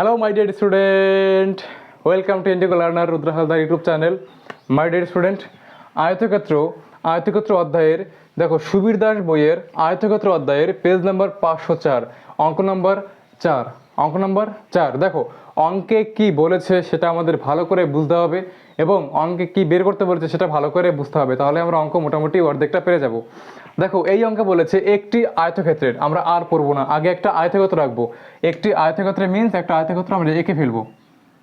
Hello my dear student welcome to Indigo learner Rudra Haldar YouTube channel my dear student আয়তক্ষেত্র আয়তক্ষেত্র অধ্যায়ের দেখো সুবীর দাস বইয়ের আয়তক্ষেত্র অধ্যায়ের পেজ নাম্বার পাঁচশো চার, অঙ্ক নাম্বার চার, অঙ্ক নাম্বার চার। দেখো, অঙ্কে কি বলেছে সেটা আমাদের ভালো করে বুঝতে হবে এবং অঙ্কে কি বের করতে বলেছে সেটা ভালো করে বুঝতে হবে। তাহলে আমরা অঙ্ক মোটামুটি অর্ধেকটা পেরে যাব। দেখো, এই অঙ্কে বলেছে একটি আয়তক্ষেত্রের, আমরা আর পড়ব না। আগে একটা আয়তক্ষেত্র রাখব। একটি আয়তক্ষেত্রে মিন্স একটা আয়তক্ষেত্র আমরা এঁকে ফেলব।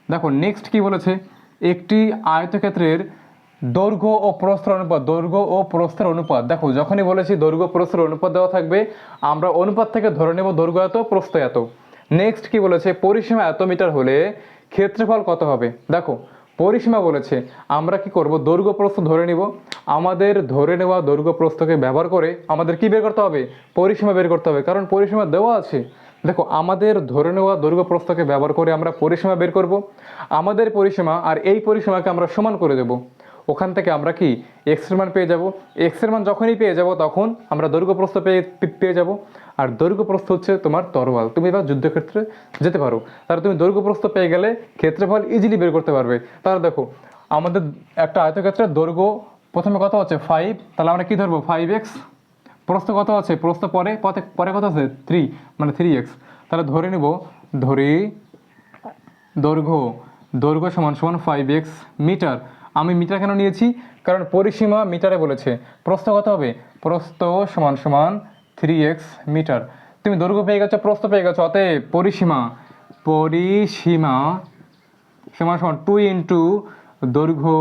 দেখো নেক্সট কি বলেছে? একটি আয়তক্ষেত্রের দৈর্ঘ্য ও প্রস্থের অনুপাত, দৈর্ঘ্য ও প্রস্থের অনুপাত। দেখো, যখনই বলেছি দৈর্ঘ্য প্রস্তর অনুপাত দেওয়া থাকবে, আমরা অনুপাত থেকে ধরে নেব দৈর্ঘ্য এত প্রস্থ এত নেক্সট কি বলেছে? পরিসীমা এত মিটার হলে ক্ষেত্রফল কত হবে? দেখো পরিসীমা বলেছে, আমরা কি করব? দৈর্ঘ্য প্রস্থ ধরে নিব। আমাদের ধরে নেওয়া দৈর্ঘ্য প্রস্থকে ব্যবহার করে আমাদের কি বের করতে হবে? পরিসীমা বের করতে হবে। কারণ পরিসীমা দেওয়া আছে। দেখো, আমাদের ধরে নেওয়া দৈর্ঘ্য প্রস্থকে ব্যবহার করে আমরা পরিসীমা বের করব। আমাদের পরিসীমা আর এই পরিসীমাকে আমরা সমান করে দেব। ওখান থেকে আমরা কি এক্সের মান পেয়ে যাব? এক্সের মান যখনই পেয়ে যাব, তখন আমরা দৈর্ঘ্য প্রস্থ পেয়ে পেয়ে যাব। আর দৈর্ঘ্য প্রস্থ হচ্ছে তোমার তরোয়াল। তুমি এবার যুদ্ধক্ষেত্রে যেতে পারো। তাহলে তুমি দৈর্ঘ্য প্রস্থ পেয়ে গেলে ক্ষেত্রফল ইজিলি বের করতে পারবে। তাহলে দেখো, আমাদের একটা আয়তক্ষেত্রের দৈর্ঘ্য প্রথমে কত হচ্ছে ফাইভ তাহলে আমরা কি ধরবো? ফাইভ এক্স প্রস্থ কত আছে? প্রস্থ পরে, পথে, পরে কত আছে? থ্রি মানে থ্রি এক্স তাহলে ধরে নেব, ধরি, দৈর্ঘ্য দৈর্ঘ্য সমান সমান ফাইভ এক্স মিটার। আমি মিটার কেন নিয়েছি? কারণ পরিসীমা মিটারে বলেছে। প্রস্থ কত হবে? প্রস্থ সমান সমান থ্রি এক্স মিটার। তুমি দৈর্ঘ্য পেয়ে গেছো, প্রস্থ পেয়ে গেছো, অতএব পরিসীমা পরিসীমা সমান সমান টু ইন্টু দৈর্ঘ্য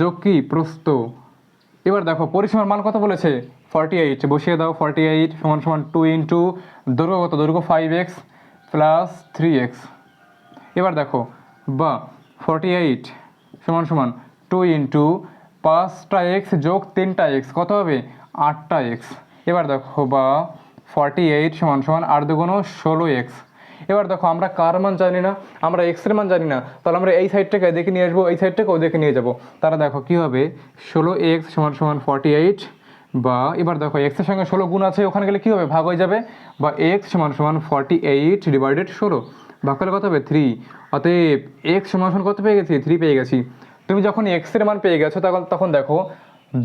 যোগ কি? প্রস্থ। এবার দেখো, পরিসীমার মান কত বলেছে? ফর্টি এইট বসিয়ে দাও ফর্টি এইট সমান সমান টু ইন্টু দৈর্ঘ্য কত? দৈর্ঘ্য five x plus three x এবার দেখো বা ফর্টি এইট সমান সমান টু ইন্টু পাঁচটা এক্স যোগ তিনটা এক্স কত হবে? আটটা এক্স এবার দেখো বা ফর্টি এইট সমান সমান আট দুগুণ ষোলো এক্স এবার দেখো আমরা কার মান জানি না? আমরা এক্সের মান জানি না। তাহলে আমরা এই সাইডটাকে দেখে নিয়ে আসব, এই সাইডটাকেও দেখে নিয়ে যাব। তারা দেখো কী হবে? ষোলো এক্স সমান সমান ফর্টি এইট বা এবার দেখো এক্সের সঙ্গে ষোলো গুণ আছে, ওখানে গেলে কী হবে? ভাগ হয়ে যাবে। বা এক্স সমান সমান ফর্টি এইট ডিভাইডেড ষোলো। ভাগ করলে কত হবে? থ্রি অতএব এক্স সমান সমান কত পেয়ে গেছি? থ্রি পেয়ে গেছি। তুমি যখন এক্সের মান পেয়ে গেছো, তখন তখন দেখো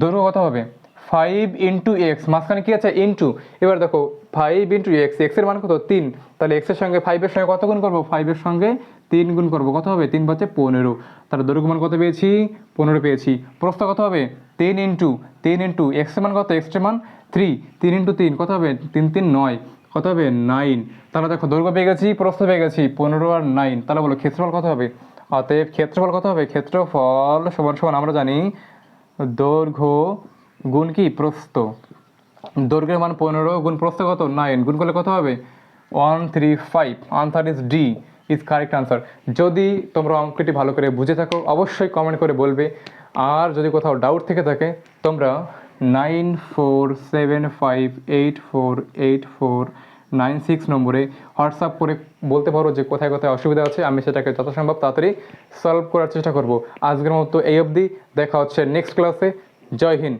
দৈর্ঘ্য কত হবে। ফাইভ ইন্টু এক্স মাঝখানে কী আছে? ইন্টু এবার দেখো ফাইভ ইন্টু এক্স এক্সের মান কত? তিন। তাহলে এক্সের সঙ্গে ফাইভের সঙ্গে কত গুণ করব? ফাইভের সঙ্গে তিন গুণ করব। কত হবে? তিন পাচ্ছে পনেরো। তাহলে দৈর্ঘ্য মান কত পেয়েছি? পনেরো পেয়েছি। প্রস্থ কত হবে? তিন ইন্টু তিন ইন্টু এক্সের মান কত? এক্সের মান থ্রি তিন ইন্টু তিন, কত হবে? তিন তিন, নয়। কত হবে? নাইন তাহলে দেখো দৈর্ঘ্য পেয়ে গেছি, প্রস্থ পেয়ে গেছি, পনেরো আর নাইন তাহলে বলো, ক্ষেত্রফল কত হবে? অতএব ক্ষেত্রফল কত হবে? ক্ষেত্রফল সমান সমান আমরা জানি দৈর্ঘ্য গুণ কি? প্রস্থ। দৈর্ঘ্যের মান পনেরো, গুণ প্রস্থ কত? নাইন। গুণ করলে কত হবে? One three five. Answer is D is correct answer যদি তোমরা অঙ্কটি ভালো করে বুঝে থাকো, অবশ্যই কমেন্ট করে বলবে। আর যদি কোথাও ডাউট থেকে থাকে, তোমরা nine four seven five eight four eight four nine six নম্বরে হোয়াটসঅ্যাপ করে বলতে পারো যে কোথায় কোথায় অসুবিধা আছে, আমি সেটাকে যথাসম্ভব তাড়াতাড়ি সলভ করার চেষ্টা করব। আজকের মতো এই অবধি, দেখা হচ্ছে নেক্সট ক্লাসে জয় হিন্দ।